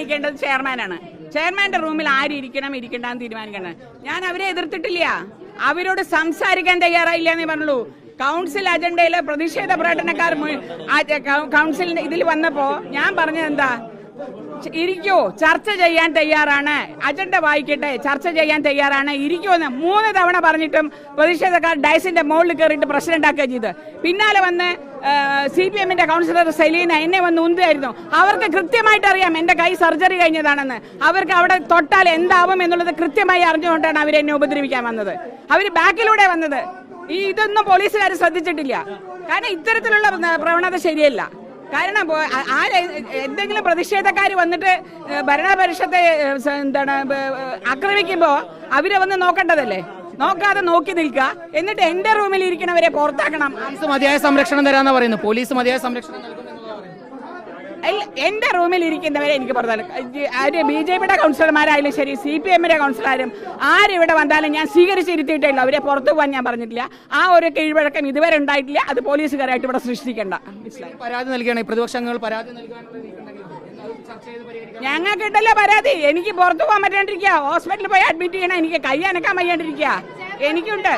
തീരുമാനിക്കേണ്ടത് ചെയർമാനാണ്. ചെയർമാന്റെ റൂമിൽ ആര് ഇരിക്കണം ഇരിക്കണ്ടെന്ന് ഞാൻ അവരെ എതിർത്തിട്ടില്ല. അവരോട് സംസാരിക്കാൻ തയ്യാറായില്ല എന്നേ പറഞ്ഞുള്ളൂ. കൗൺസിൽ അജണ്ടയിലെ പ്രതിഷേധ പ്രകടനക്കാർ കൗൺസിൽ ഇതിൽ വന്നപ്പോ ഞാൻ പറഞ്ഞത് എന്താ? ഇരിക്കോ ഇരിക്കൂ ചർച്ച ചെയ്യാൻ തയ്യാറാണ്. അജണ്ട വായിക്കട്ടെ ചർച്ച ചെയ്യാൻ തയ്യാറാണ്. ഇരിക്കുമെന്ന് മൂന്ന് തവണ പറഞ്ഞിട്ടും പ്രതിഷേധക്കാർ ഡയസിന്റെ മുകളിൽ കയറിയിട്ട് പ്രശ്നം ഉണ്ടാക്കുക ചെയ്ത് പിന്നാലെ വന്ന് സി പി എമ്മിന്റെ കൗൺസിലർ സെലീന എന്നെ വന്ന് ഉന്തായിരുന്നു അവർക്ക് കൃത്യമായിട്ട് അറിയാം എന്റെ കൈ സർജറി കഴിഞ്ഞതാണെന്ന്. അവർക്ക് അവിടെ തൊട്ടാൽ എന്താവും എന്നുള്ളത് കൃത്യമായി അറിഞ്ഞുകൊണ്ടാണ് അവർ എന്നെ ഉപദ്രവിക്കാൻ വന്നത്. അവർ ബാക്കിലൂടെ വന്നത്. ഈ ഇതൊന്നും പോലീസുകാർ ശ്രദ്ധിച്ചിട്ടില്ല. കാരണം ഇത്തരത്തിലുള്ള പ്രവണത ശരിയല്ല. കാരണം ആര് എന്തെങ്കിലും പ്രതിഷേധക്കാർ വന്നിട്ട് ഭരണപരിഷത്തെ എന്താണ് ആക്രമിക്കുമ്പോൾ ആക്രമിക്കുമ്പോ അവരെ വന്ന് നോക്കേണ്ടതല്ലേ? നോക്കാതെ നോക്കി നിൽക്കുക. എന്നിട്ട് എന്റെ റൂമിൽ ഇരിക്കണവരെ പുറത്താക്കണം. മതിയായ സംരക്ഷണം തരാന്ന് പറയുന്നു. പോലീസ് മതിയായ സംരക്ഷണം എന്റെ റൂമിൽ ഇരിക്കുന്നവരെ എനിക്ക് പുറത്താണ് ബി ജെ പിയുടെ കൗൺസിലർമാരായാലും ശരി സി പി എമ്മിന്റെ കൗൺസിലറും ആരിവിടെ വന്നാലും ഞാൻ സ്വീകരിച്ചിരുത്തിയിട്ടേ ഉള്ളൂ അവരെ പുറത്തു പോകാൻ ഞാൻ പറഞ്ഞിട്ടില്ല. ആ ഒരു കീഴ്വഴക്കം ഇതുവരെ ഉണ്ടായിട്ടില്ല. അത് പോലീസുകാരായിട്ട് ഇവിടെ സൃഷ്ടിക്കേണ്ട. പരാതി നൽകുകയാണ്. പ്രതിപക്ഷങ്ങൾ പരാതി നൽകാനുള്ള പരിഹരിക്കാം ഞങ്ങൾക്കിട്ടല്ലോ പരാതി? എനിക്ക് പുറത്തു പോകാൻ പറ്റാണ്ടിരിക്കുക. ഹോസ്പിറ്റലിൽ പോയി അഡ്മിറ്റ് ചെയ്യണം. എനിക്ക് കൈ അനക്കാൻ വയ്യാണ്ടിരിക്കുക. എനിക്കുണ്ട്.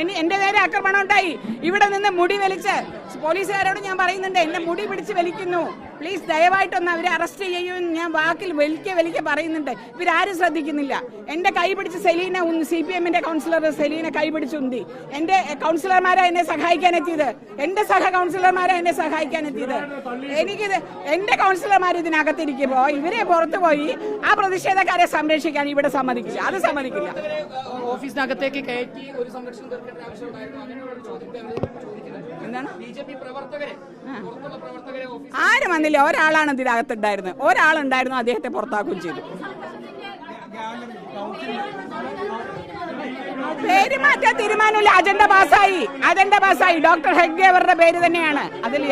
എന്റെ നേരെ ആക്രമണം ഉണ്ടായി. ഇവിടെ നിന്ന് മുടി വലിച്ച് പോലീസുകാരോട് ഞാൻ പറയുന്നുണ്ട് എന്നെ മുടി പിടിച്ച് വലിക്കുന്നു. പ്ലീസ് ദയവായിട്ടൊന്ന് അവരെ അറസ്റ്റ് ചെയ്യുമെന്ന് ഞാൻ വാക്കിൽ വലിക്ക വലിക്ക പറയുന്നുണ്ട്. ഇവരാരും ശ്രദ്ധിക്കുന്നില്ല. എന്റെ കൈ പിടിച്ച് സെലീന സി പി എമ്മിന്റെ കൗൺസിലർ സെലീന കൈ പിടിച്ച് ഉന്തി എന്റെ കൗൺസിലർമാരാ എന്നെ സഹായിക്കാൻ എത്തിയത്. എന്റെ സഹ കൗൺസിലർമാരാണ് എന്നെ സഹായിക്കാൻ എത്തിയത്. എനിക്കിത് എന്റെ കൗൺസിലർമാർ ഇതിനകത്തിരിക്കുമ്പോ ഇവരെ പുറത്തു പോയി ആ പ്രതിഷേധക്കാരെ സംരക്ഷിക്കാൻ ഇവിടെ സമ്മതിക്കില്ല. അത് സമ്മതിക്കില്ല. ഓഫീസിനകത്തേക്ക് കയറ്റി ഒരു സംരക്ഷണം എന്താണ്? ആരും വന്നില്ല? ഒരാളാണ് ഇതിനകത്തുണ്ടായിരുന്നത്. ഒരാളുണ്ടായിരുന്നു അദ്ദേഹത്തെ പുറത്താക്കുകയും ചെയ്തു. പേര് മാറ്റാൻ തീരുമാനമില്ല. അജണ്ട പാസ്സായി. അജണ്ട പാസ്സായി. ഡോക്ടർ ഹെഗ്ഡെ അവരുടെ പേര് തന്നെയാണ്. അതിൽ